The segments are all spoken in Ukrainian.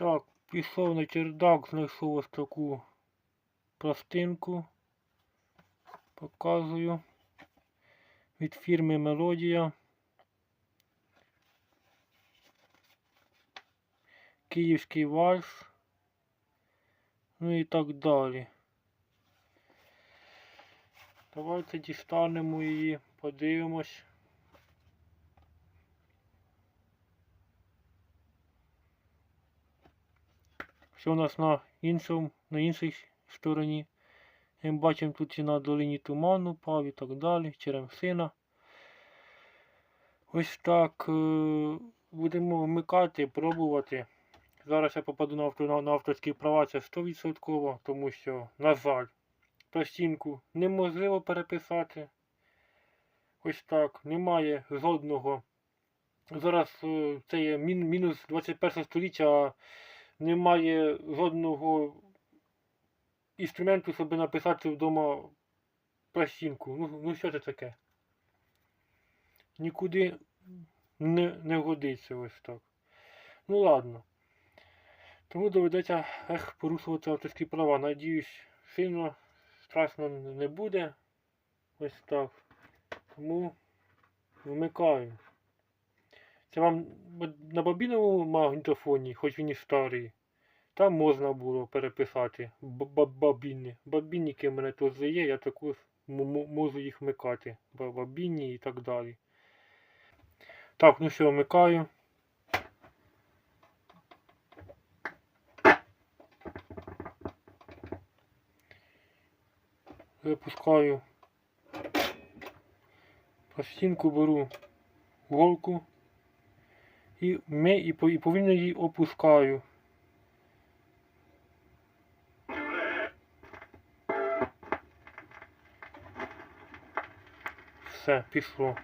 Так, пішов на чердак, знайшов ось таку пластинку. Показую. Від фірми Мелодія. Київський вальс. Ну і так далі. Давайте дістанемо її, подивимось. Що у нас на іншому, на іншій стороні. Ми бачимо тут і на долині туман упав і так далі, черемсина. Ось так. е, Будемо вмикати, пробувати. Зараз я попаду на, авто, на, авторські права, це 100%, тому що, на жаль, пластинку неможливо переписати. Ось так. Немає жодного. Зараз е, це є мін, мінус 21 століття, немає жодного інструменту, щоб написати вдома пластинку. Ну, ну що це таке? Нікуди не, не годиться ось так. Ну ладно. Тому доведеться ех, порушувати авторські права. Надіюсь, сильно страшно не буде. Ось так. Тому вмикаю. Це вам на бобіновому магнітофоні, хоч він і старий. Там можна було переписати бобіни. Бобінники в мене тут є, я також можу їх вмикати. Б- Бобінні і так далі. Так, ну що, вмикаю. Запускаю пластинку, беру голку і, ми, і, по- і повільно її опускаю. Все, пішло.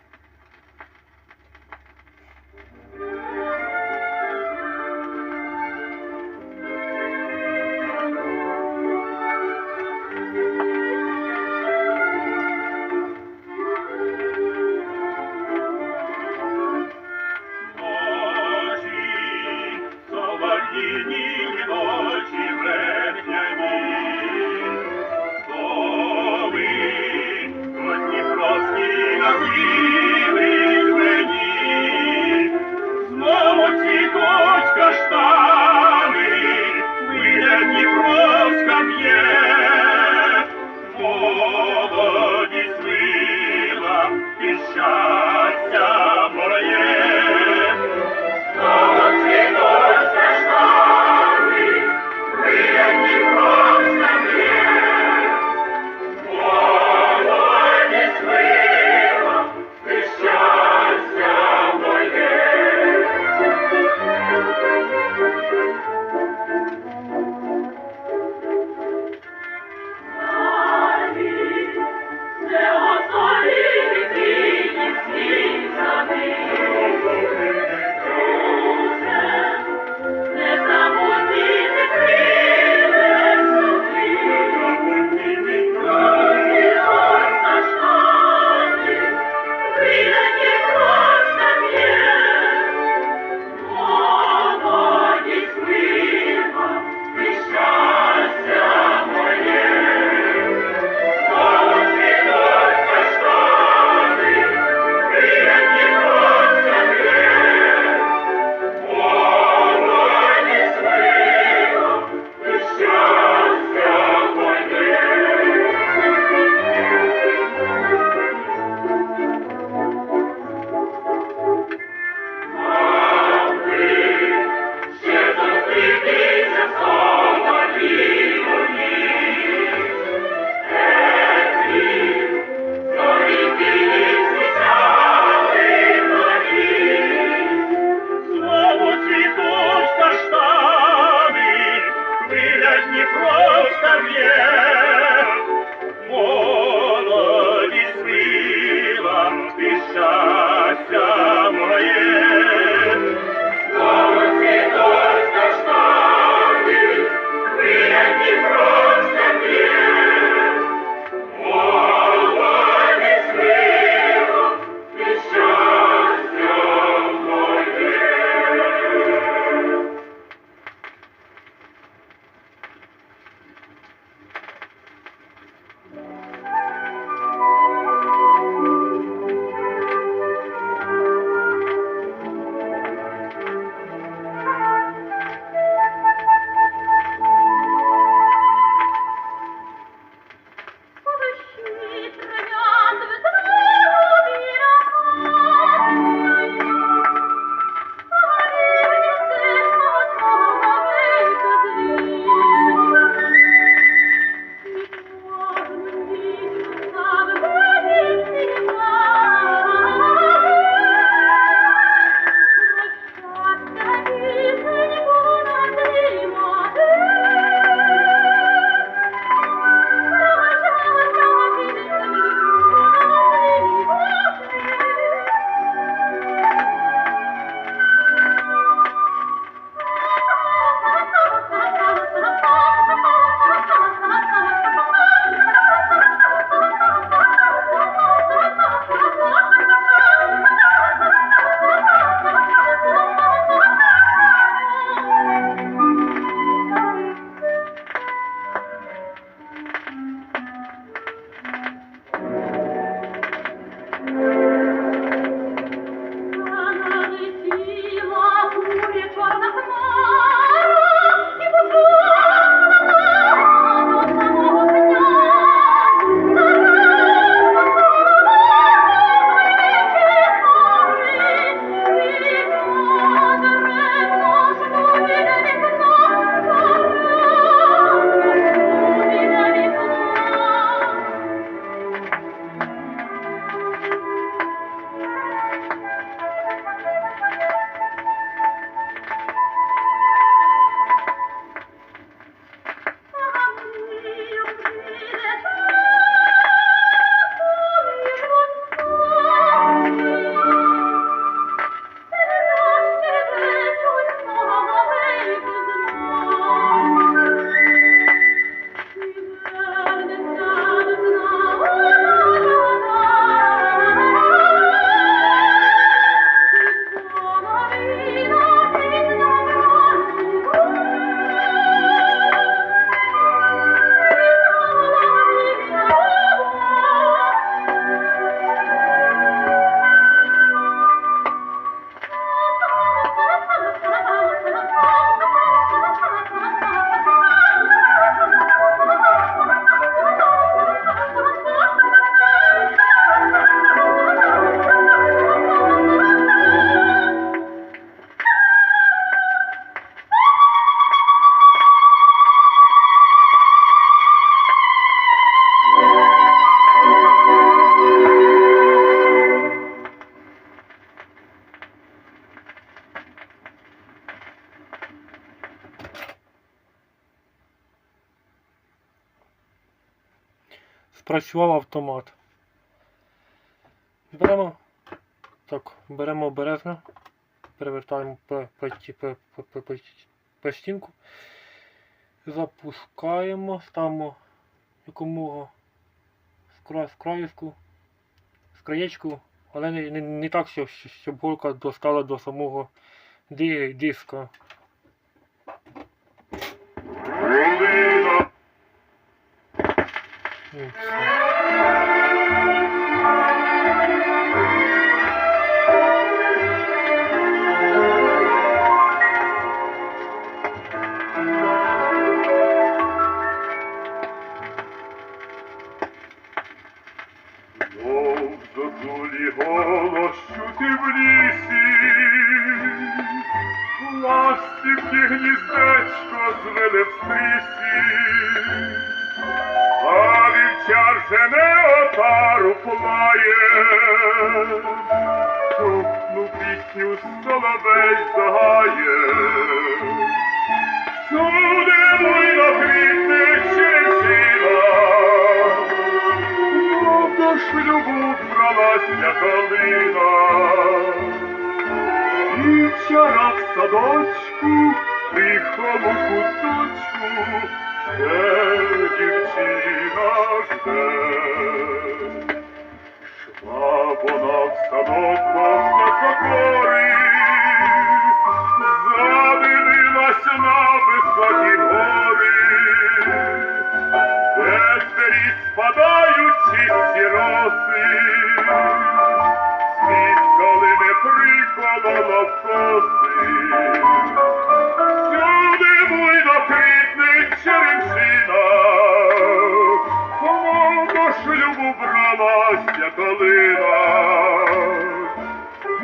Спрацював автомат. Беремо. Так, беремо обережно. Перевертаємо стінку. Запускаємо, ставимо якомога з краєчку, але не, не, не так, щоб, щоб голка достала до самого диска. Ну, все. Мов зозулі голос чути в лісі, ластівки гніздечко звели в стрісі, вівчар жене отару плає, Чухну пісню соловей загає. Всюди буйно квітне черешина, до шлюбу бралася калина. І вчора в садочку, тихому куточку, де дівчина жде. Шла вона в покори, задивилась на високі гори, Ввечері спадають чисті роси, шлюбу бралася калина.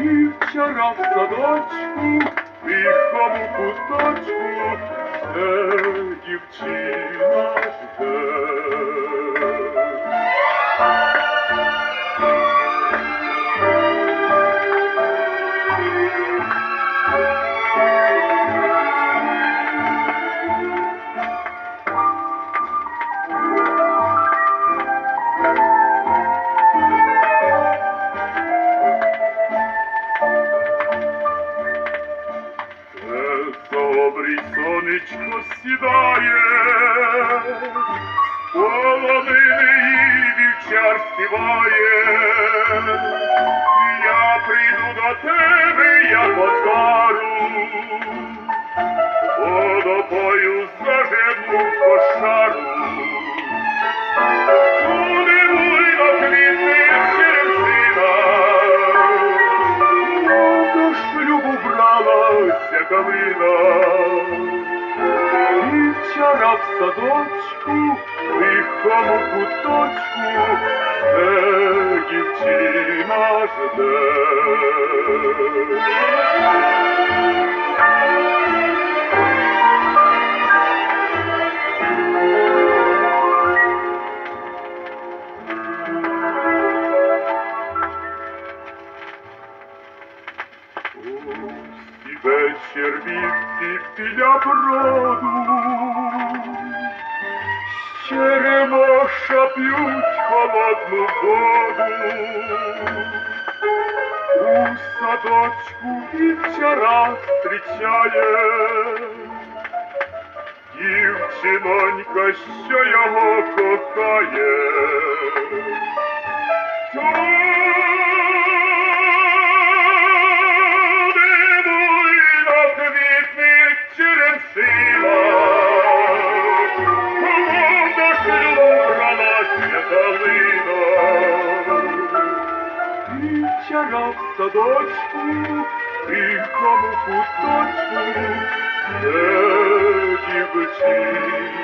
І вчора в садочку, тихому куточку, де дівчина дівчинонька, що його кохає. Туди буйно квітне черемшина, кому шлюбу бралася калина. І вчора в садочку, тихому куточку, де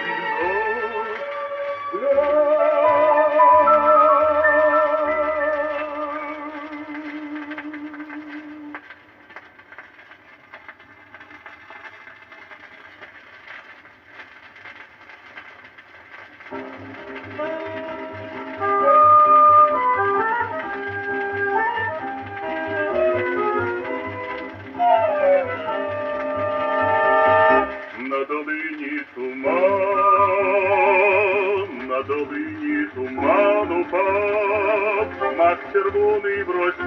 і туман упав, мак червоний в росі,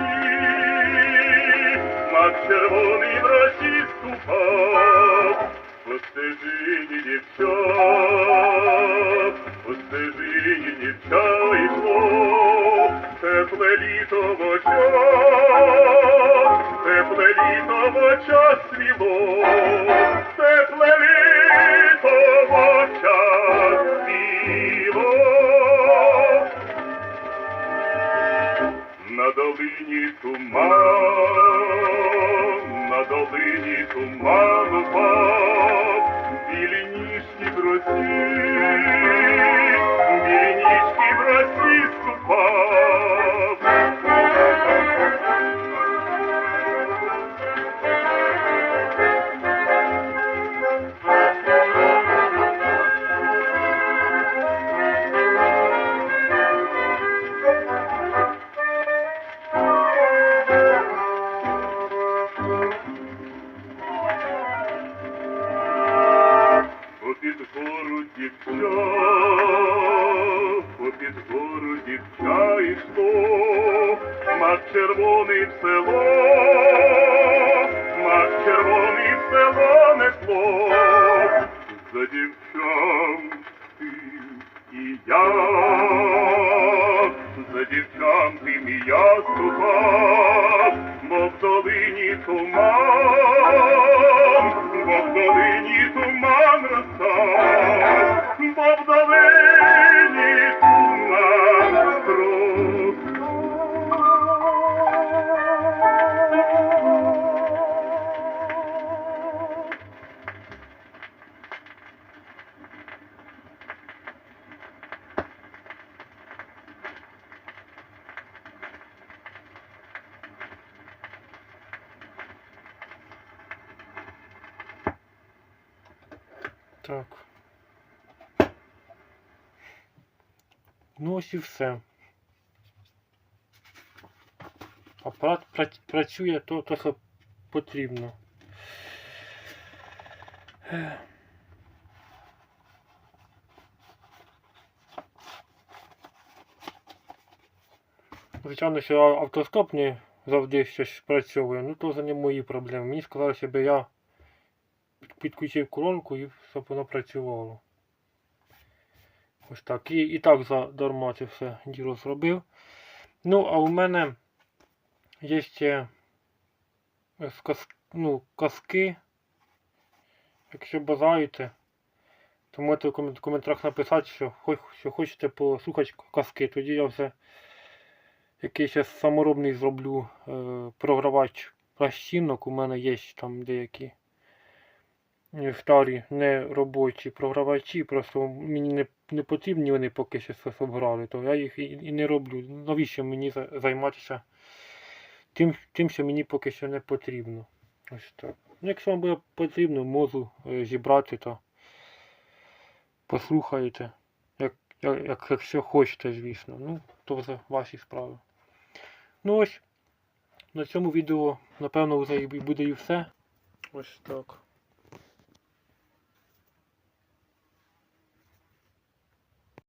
мак червоний в росі ступав, по стежині дівчат, по стежині дівчат йшло, тепле літо в очах, тепле літо в очах свіло, тепле літо. На долині туман, на долині туман упав, білі ніжки в росі, білі ніжки в росі ступав. Долині туман, бо в долині туман розстав, бо в долині Так. Ну ось і все. Апарат працює то, то що потрібно. Звичайно, що а- автостоп не завжди щось спрацьовує, ну то це не мої проблеми. Мені сказали, щоб я підключив колонку і щоб воно працювало. Ось так. І, і так задарма це все діло зробив. Ну, а у мене є ще е, ну, казки. Якщо бажаєте, то можете в коментарях написати, що, що хочете послухати казки. Тоді я вже якийсь саморобний зроблю е, програвач пластинок. У мене є там деякі старі не робочі програвачі, просто мені не, не потрібні вони поки що собрали, то я їх і, і не роблю. Навіщо мені займатися тим, тим, що мені поки що не потрібно. Ось так. Ну, якщо вам буде потрібно, можу е, зібрати, то послухаєте. Як, як, як, якщо хочете, звісно. Ну, то вже ваші справи. Ну ось, на цьому відео, напевно, вже і буде і все. Ось так.